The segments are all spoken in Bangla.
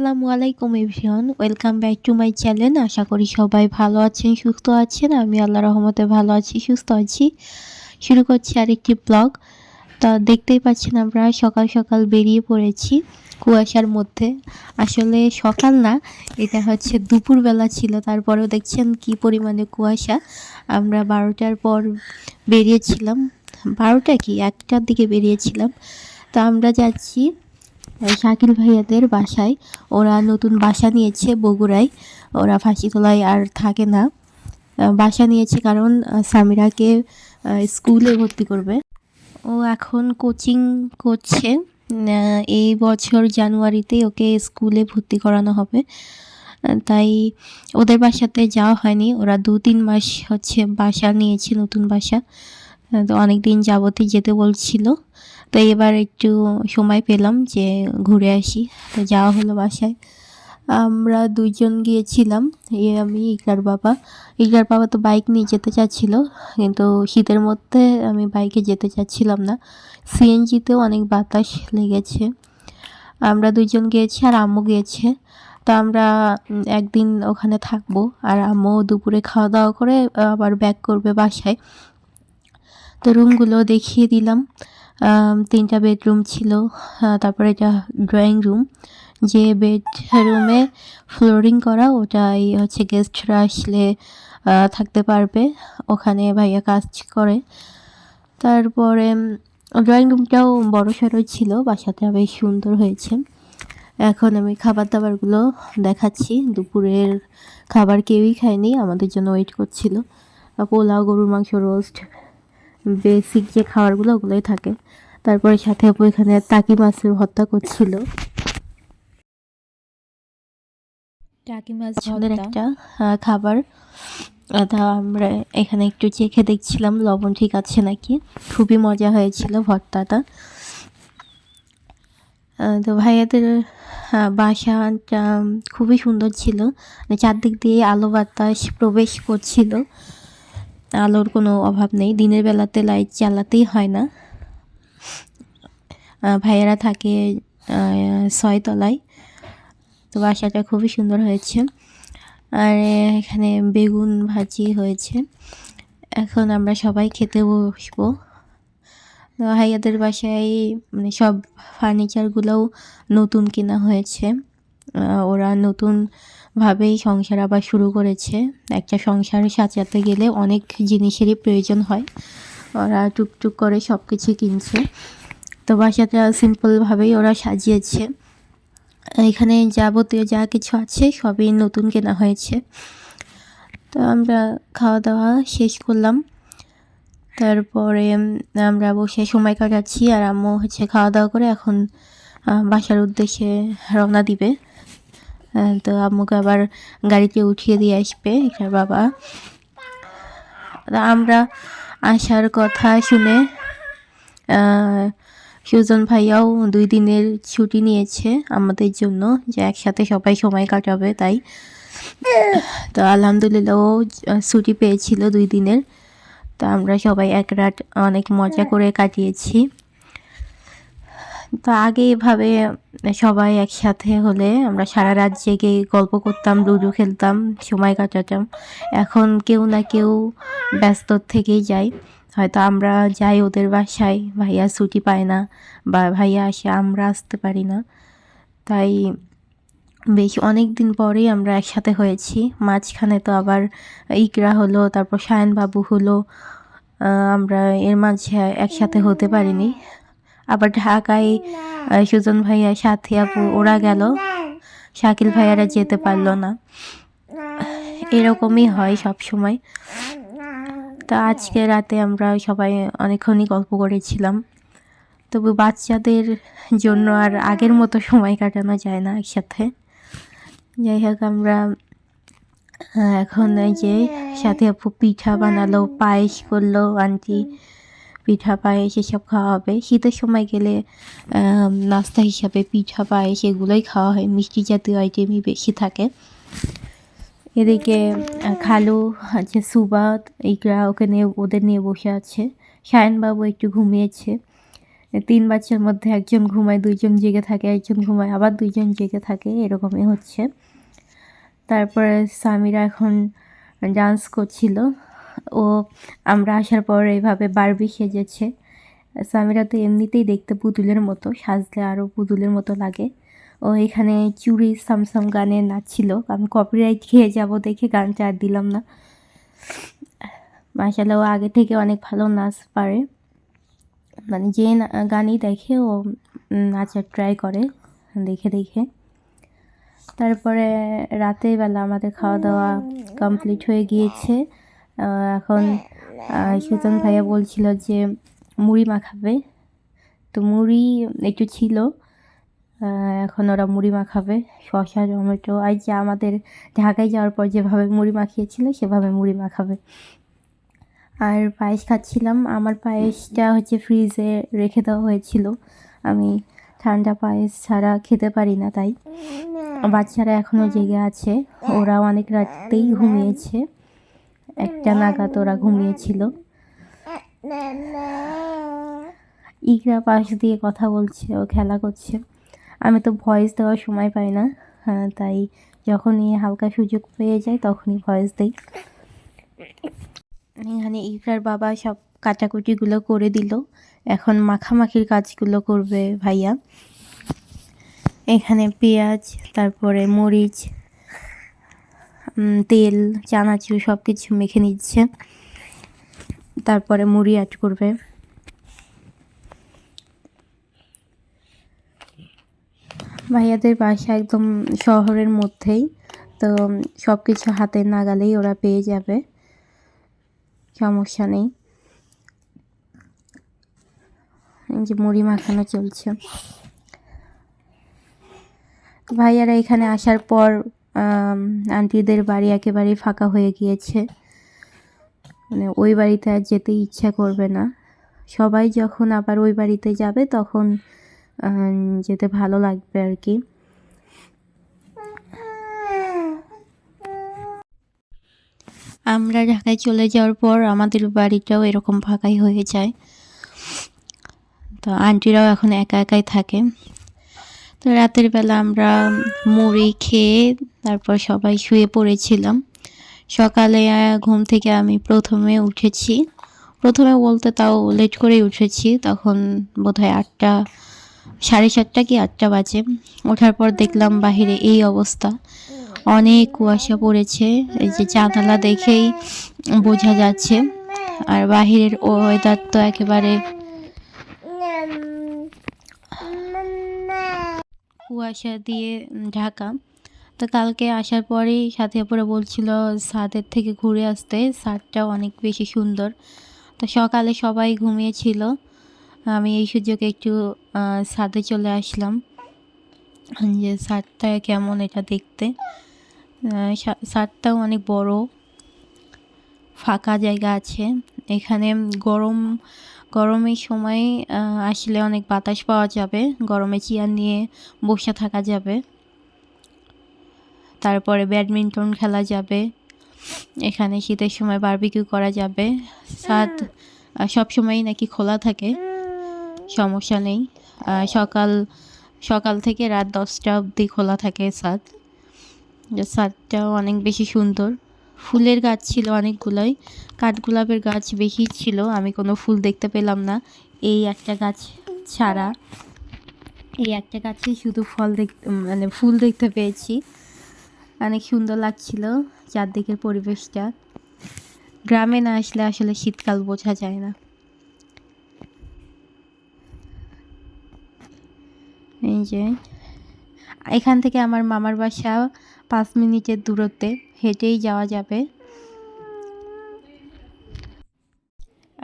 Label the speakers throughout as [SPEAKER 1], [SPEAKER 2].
[SPEAKER 1] আসসালামু আলাইকুম everyone, welcome back to my channel. আশা করি সবাই ভালো আছেন, সুস্থ আছেন। আমি আল্লাহ রহমতে ভালো আছি, সুস্থ আছি। শুরু করছি আরেকটি ব্লগ। তা দেখতেই পাচ্ছেন আমরা সকাল সকাল বেরিয়ে পড়েছি কুয়াশার মধ্যে। আসলে সকাল না, এটা হচ্ছে দুপুরবেলা ছিল, তারপরেও দেখছেন কি পরিমাণে কুয়াশা। আমরা বারোটার পর বেরিয়েছিলাম, বারোটা কি? একটার দিকে বেরিয়েছিলাম। তা আমরা যাচ্ছি শাকিল ভাইয়াদের বাসায় ওরা নতুন বাসা নিয়েছে বগুড়ায়। ওরা ফাঁসিতলায় আর থাকে না। বাসা নিয়েছে কারণ সামিরাকে স্কুলে ভর্তি করবে। ও এখন কোচিং করছে। এই বছর জানুয়ারিতে ওকে স্কুলে ভর্তি করানো হবে। তাই ওদের বাসাতে যাওয়া হয়নি। ওরা দু তিন মাস হচ্ছে বাসা নিয়েছে, নতুন বাসা। তো অনেক দিন যাবতই যেতে বলছিল। তো এবার একটু সময় পেলাম যে ঘুরে আসি। তো যাওয়া হলো বাসায়। আমরা দুইজন গিয়েছিলাম। এ আমি, ইকরার বাবা। ইকরার বাবা তো বাইক নিয়ে যেতে চাচ্ছিল, কিন্তু শীতের মধ্যে আমি বাইকে যেতে চাচ্ছিলাম না। সিএনজিতেও অনেক বাতাস লেগেছে। আমরা দুইজন গিয়েছি আর আম্মু গিয়েছে। তো আমরা একদিন ওখানে থাকব আর আম্মু দুপুরে খাওয়া দাওয়া করে আবার ব্যাক করবে বাসায়। তো রুমগুলো দেখিয়ে দিলাম। তিনটা বেডরুম ছিল। তারপরে এটা ড্রয়িং রুম, যে বেডরুমে ফ্লোরিং করা, ওটাই হচ্ছে গেস্টরা আসলে থাকতে পারবে। ওখানে ভাইয়া কাজ করে। তারপরে ড্রয়িং রুমটাও বড় সড়ো ছিল, বাসাটা বেশ সুন্দর হয়েছে। এখন আমি খাবার দাবারগুলো দেখাচ্ছি। দুপুরের খাবার কেউই খায়নি, আমাদের জন্য ওয়েট করছিল। পোলাও, গরুর মাংস রোস্ট বেসিক যে খাবারগুলো ওগুলোই থাকে। তারপরে সাথে আপু এখানে টাকি মাছের ভর্তা করছিল।
[SPEAKER 2] টাকি মাছ ভর্তা।
[SPEAKER 1] একটা খাবার। তা আমরা এখানে একটু চেখে দেখছিলাম লবণ ঠিক আছে নাকি? খুবই মজা হয়েছিল ভর্তাটা। তো ভাইয়াদের বাসাটা খুবই সুন্দর ছিল। মানে চারদিক দিয়ে আলো বাতাস প্রবেশ করছিল। আলোর কোনো অভাব নেই। দিনের বেলাতে লাইট জ্বালাতেই হয় না। ভাইয়েরা থাকে ছয়তলায় তো বাসাটা খুবই সুন্দর হয়েছে। আর এখানে বেগুন ভাজি হয়েছে। এখন আমরা সবাই খেতে বসবো। ভাইয়াদের বাসায় মানে সব ফার্নিচারগুলোও নতুন কেনা হয়েছে। ওরা নতুন ভাবেই সংসার আবার শুরু করেছে। একটা সংসার সাজাতে গেলে অনেক জিনিসেরই প্রয়োজন হয়। ওরা টুকটুক করে সব কিছু কিনছে। তো বাসাটা সিম্পলভাবেই ওরা সাজিয়েছে। এখানে যাবতীয় যা কিছু আছে সবই নতুন কেনা হয়েছে। তো আমরা খাওয়া দাওয়া শেষ করলাম। তারপরে আমরা বসে সময় কাটাচ্ছি আর আম্মু হচ্ছে খাওয়া দাওয়া করে এখন বাসার উদ্দেশ্যে রওনা দিবে। তো আম্মুকে আবার গাড়িতে উঠিয়ে দিয়ে আসবে, এটার বাবা। আমরা আসার কথা শুনে সুজন ভাইয়াও দুই দিনের ছুটি নিয়েছে আমাদের জন্য, যে একসাথে সবাই সময় কাটাবে, তাই। তো আলহামদুলিল্লাহ ও ছুটি পেয়েছিল দুই দিনের। তো আমরা সবাই এক রাত অনেক মজা করে কাটিয়েছি। তো আগে এভাবে সবাই একসাথে হলে আমরা সারা রাত জেগে গল্প করতাম, লুডো খেলতাম, সময় কাটাতাম। এখন কেউ না কেউ ব্যস্ত থেকেই যায়। হয়তো আমরা যাই ওদের বাসায়, ভাইয়া ছুটি পায় না বা ভাইয়া আসে, আমরা আসতে পারি না। তাই বেশ অনেক দিন পরেই আমরা একসাথে হয়েছি। মাঝখানে তো আবার ইকরা হলো, তারপর সায়নবাবু হলো আমরা এর মাঝে একসাথে হতে পারিনি। আবার ঢাকায় সুজন ভাইয়া, সাথী আপু, ওরা গেল। শাকিল ভাইয়ারা যেতে পারল না। এরকমই হয় সব সময়। তো আজকে রাতে আমরা সবাই অনেকক্ষণই গল্প করেছিলাম। তবু বাচ্চাদের জন্য আর আগের মতো সময় কাটানো যায় না একসাথে। যাই হোক, আমরা এখন যে সাথে আপু পিঠা বানালো, পায়েস করল, আন্টি পিঠা পায়েস এসব খাওয়া হবে শীতের সময় গেলে নাস্তা হিসাবে পিঠা পায়েস এগুলোই খাওয়া হয়। মিষ্টি জাতীয় আইটেমই বেশি থাকে। এদিকে খালু, আছে সুবাত ইকরা ওকে নিয়ে ওদের নিয়ে বসে আছে। সায়নবাবু একটু ঘুমিয়েছে। তিন বাচ্চার মধ্যে একজন ঘুমায়, দুইজন জেগে থাকে, একজন ঘুমায়, আবার দুইজন জেগে থাকে। এরকমই হচ্ছে। তারপরে সামিরা এখন ডান্স করছিল। ও আমরা আসার পর এইভাবে বারবি সেজেছে। সামিরা তো এমনিতেই দেখতে পুতুলের মতো সাজলে আরও পুতুলের মতো লাগে। ও এখানে চুরি সামসাম গানে নাচছিল। আমি কপিরাইট খেয়ে যাব দেখে গানটা আর দিলাম না। মাসাল্লাহ ও আগে থেকে অনেক ভালো নাচ পারে। মানে যে না- গানই দেখে ও নাচার ট্রাই করে দেখে দেখে। তারপরে রাতের বেলা আমাদের খাওয়া দাওয়া কমপ্লিট হয়ে গিয়েছে। এখন সুতন ভাইয়া বলছিল যে মুড়ি মাখাবে। তো মুড়ি একটু ছিল এখন ওরা মুড়ি মাখাবে, শসা, টমেটো। আর যে আমাদের ঢাকায় যাওয়ার পর যেভাবে মুড়ি মাখিয়েছিল, সেভাবে মুড়ি মাখাবে। আর পায়েস খাচ্ছিলাম। আমার পায়েসটা হচ্ছে ফ্রিজে রেখে দেওয়া হয়েছিল। আমি ঠান্ডা পায়েস ছাড়া খেতে পারি না তাই। বাচ্চারা এখনও জেগে আছে। ওরা অনেক রাতেই ঘুমিয়েছে। একটা নাগাদ ওরা ঘুমিয়েছিল। ইকরা পাশ দিয়ে কথা বলছে ও খেলা করছে। আমি তো ভয়েস দেওয়ার সময় পাই না। হ্যাঁ, তাই যখনই হালকা সুযোগ পেয়ে যাই তখনই ভয়েস দেই। এখানে ইকরার বাবা সব কাটাকুটিগুলো করে দিল। এখন মাখামাখির কাজগুলো করবে ভাইয়া। এখানে পেঁয়াজ তারপরে মরিচ তেল, চানাচুর সব কিছু মেখে নিচ্ছে। তারপরে মুড়ি অ্যাড করবে। ভাইয়াদের বাসা একদম শহরের মধ্যেই, তো সব কিছু হাতের নাগালেই ওরা পেয়ে যাবে। সমস্যা নেই। যে মুড়ি মাখানো চলছে। ভাইয়ারা এখানে আসার পর আন্টিদের বাড়ি একেবারেই ফাঁকা হয়ে গিয়েছে। মানে ওই বাড়িতে আর যেতে ইচ্ছা করবে না। সবাই যখন আবার ওই বাড়িতে যাবে, তখন যেতে ভালো লাগবে আর কি। আমরা ঢাকায় চলে যাওয়ার পর আমাদের বাড়িটাও এরকম ফাঁকাই হয়ে যায়। তো আন্টিরাও এখন একা একাই থাকে। তো রাতের বেলা আমরা মুড়ি খেয়ে তারপর সবাই শুয়ে পড়েছিলাম। সকালে ঘুম থেকে আমি প্রথমে উঠেছি। প্রথমে বলতে তাও লেট করেই উঠেছি। তখন বোধহয় আটটা, সাড়ে সাতটা কি আটটা বাজে। ওঠার পর দেখলাম বাহিরে এই অবস্থা। অনেক কুয়াশা পড়েছে। এই যে জানালা দেখেই বোঝা যাচ্ছে। আর বাহিরের ওয়েদার তো একেবারে কুয়াশা দিয়ে ঢাকা। তো কালকে আসার পরেই সাথে পরে বলছিল ছাদের থেকে ঘুরে আসতে ছাদটাও অনেক বেশি সুন্দর। তো সকালে সবাই ঘুমিয়েছিল। আমি এই সুযোগে একটু ছাদে চলে আসলাম। যে ছাদটা কেমন এটা দেখতে। আহ, সা- ছাদটাও অনেক বড় ফাঁকা জায়গা আছে। এখানে গরম, গরমের সময় আসলে অনেক বাতাস পাওয়া যাবে। গরমে চেয়ার নিয়ে বসে থাকা যাবে। তারপরে ব্যাডমিন্টন খেলা যাবে। এখানে শীতের সময় বারবিকিউ করা যাবে। ছাদ সব সময়ই নাকি খোলা থাকে। সমস্যা নেই। সকাল সকাল থেকে রাত দশটা অবধি খোলা থাকে যে ছাদটাও অনেক বেশি সুন্দর। ফুলের গাছ ছিল অনেকগুলোই। কাঠগোলাপের গাছ বেশি ছিল, আমি কোনো ফুল দেখতে পেলাম না। এই একটা গাছ ছাড়া। এই একটা গাছে শুধু ফল দেখ মানে ফুল দেখতে পেয়েছি। অনেক সুন্দর লাগছিল চারদিকের পরিবেশটা। গ্রামে না আসলে আসলে শীতকাল বোঝা যায় না। এই যে, এখান থেকে আমার মামার বাসা পাঁচ মিনিটের দূরত্বে। হেঁটেই যাওয়া যাবে।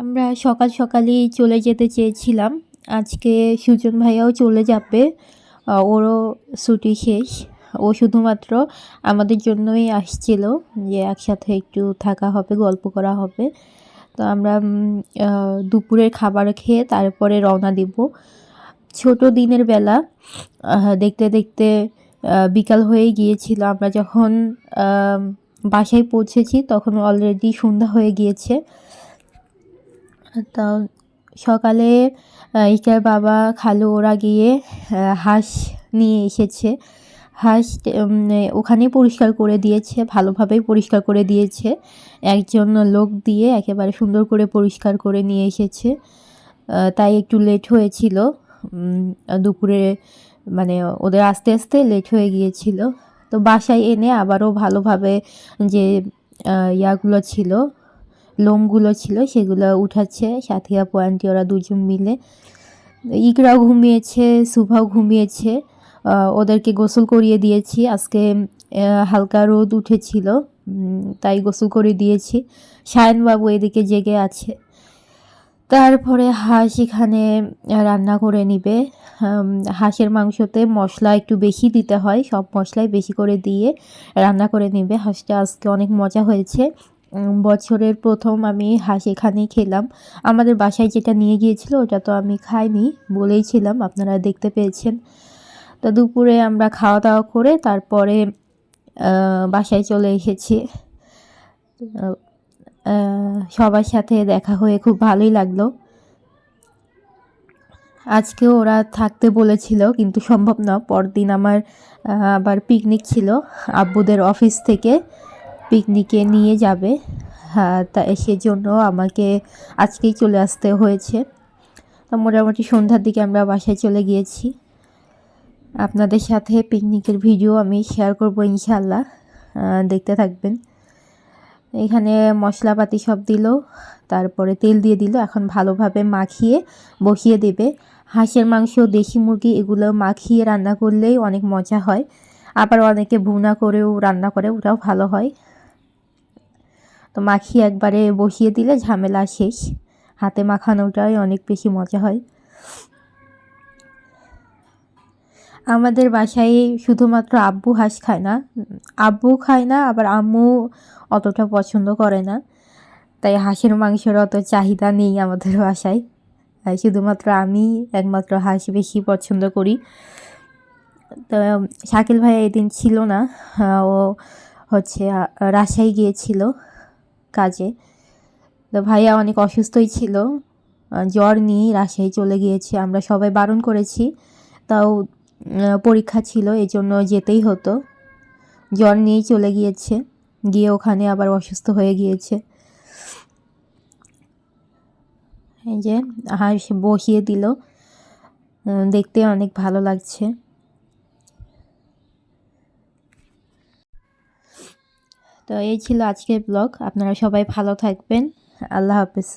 [SPEAKER 1] আমরা সকাল সকালই চলে যেতে চেয়েছিলাম। আজকে সুজন ভাইয়াও চলে যাবে। ওরও ছুটি শেষ। ও শুধুমাত্র আমাদের জন্যই আসছিল যে একসাথে একটু থাকা হবে, গল্প করা হবে। তো আমরা দুপুরের খাবার খেয়ে তারপরে রওনা দিব। ছোট দিনের বেলা দেখতে দেখতে বিকাল হয়ে গিয়েছিল। আমরা যখন বাসায় পৌঁছেছি তখন অলরেডি সন্ধ্যা হয়ে গিয়েছে। তো সকালে ইকার বাবা খালু ওরা গিয়ে হাঁস নিয়ে এসেছে। হাঁস উম, ওখানেই পরিষ্কার করে দিয়েছে ভালোভাবেই পরিষ্কার করে দিয়েছে। একজন লোক দিয়ে একেবারে সুন্দর করে পরিষ্কার করে নিয়ে এসেছে। তাই একটু লেট হয়েছিল। দুপুরে মানে ওদের আস্তে আস্তে লেট হয়ে গিয়েছিল। তো বাসায় এনে আবারও ভালোভাবে যে ইয়াগুলো ছিল, লোমগুলো ছিল, সেগুলো উঠাচ্ছে। সাথিয়া পয়েন্টে ওরা দুজন মিলে। ইকরাও ঘুমিয়েছে, সুভাও ঘুমিয়েছে। ওদেরকে গোসল করিয়ে দিয়েছি। আজকে হালকা রোদ উঠেছিল। তাই গোসল করে দিয়েছি। সায়নবাবু এদিকে জেগে আছে। তারপরে হাঁস এখানে রান্না করে নিবে। হাঁসের মাংসতে মশলা একটু বেশি দিতে হয়, সব মশলাই বেশি করে দিয়ে রান্না করে নিবে। হাঁসটা আজকে অনেক মজা হয়েছে। বছরের প্রথম আমি হাঁস এখানেই খেলাম। আমাদের বাসায় যেটা নিয়ে গিয়েছিল ওটা তো আমি খাইনি বলেইছিলাম আপনারা দেখতে পেয়েছেন। তো দুপুরে আমরা খাওয়া দাওয়া করে তারপরে বাসায় চলে এসেছি। সবার সাথে দেখা হয়ে খুব ভালোই লাগল। আজকে ওরা থাকতে বলেছিল, কিন্তু সম্ভব না। পরদিন আমার আবার পিকনিক ছিল, আব্বুদের অফিস থেকে পিকনিকে নিয়ে যাবে। হ্যাঁ তা সেজন্য আমাকে আজকেই চলে আসতে হয়েছে। তো মোটামুটি সন্ধ্যার দিকে আমরা বাসায় চলে গিয়েছি। আপনাদের সাথে পিকনিকের ভিডিও আমি শেয়ার করব ইনশাল্লাহ দেখতে থাকবেন। এখানে মশলাপাতি সব দিল, তারপরে তেল দিয়ে দিল, এখন ভালোভাবে মাখিয়ে বসিয়ে দেবে। হাঁসের মাংস, দেশি মুরগি এগুলো মাখিয়ে রান্না করলেই অনেক মজা হয়। আবার অনেকে ভুনা করেও রান্না করে, ওটাও ভালো হয়। তো মাখিয়ে একবারে বসিয়ে দিলে ঝামেলা শেষ। হাতে মাখানোটাই অনেক বেশি মজা হয়। আমাদের বাসায় শুধুমাত্র আব্বু হাঁস খায় না, আব্বু খায় না, আবার আম্মু অতটা পছন্দ করে না। তাই হাঁসের মাংসের অত চাহিদা নেই আমাদের বাসায়। শুধুমাত্র আমি একমাত্র হাঁস বেশি পছন্দ করি। তো, শাকিল ভাই এদিন ছিল না ও হচ্ছে রাজশাহী গিয়েছিল কাজে। তো ভাইয়া অনেক অসুস্থই ছিল জ্বর নিয়েই রাজশাহী চলে গিয়েছে, আমরা সবাই বারণ করেছি। তাও পরীক্ষা ছিল, এই জন্য যেতেই হতো। জ্বর নিয়েই চলে গিয়েছে, গিয়ে ওখানে আবার অসুস্থ হয়ে গিয়েছে। এই যে হাঁস বসিয়ে দিল দেখতে অনেক ভালো লাগছে। তো এই ছিল আজকের ব্লগ, আপনারা সবাই ভালো থাকবেন, আল্লাহ হাফেজ।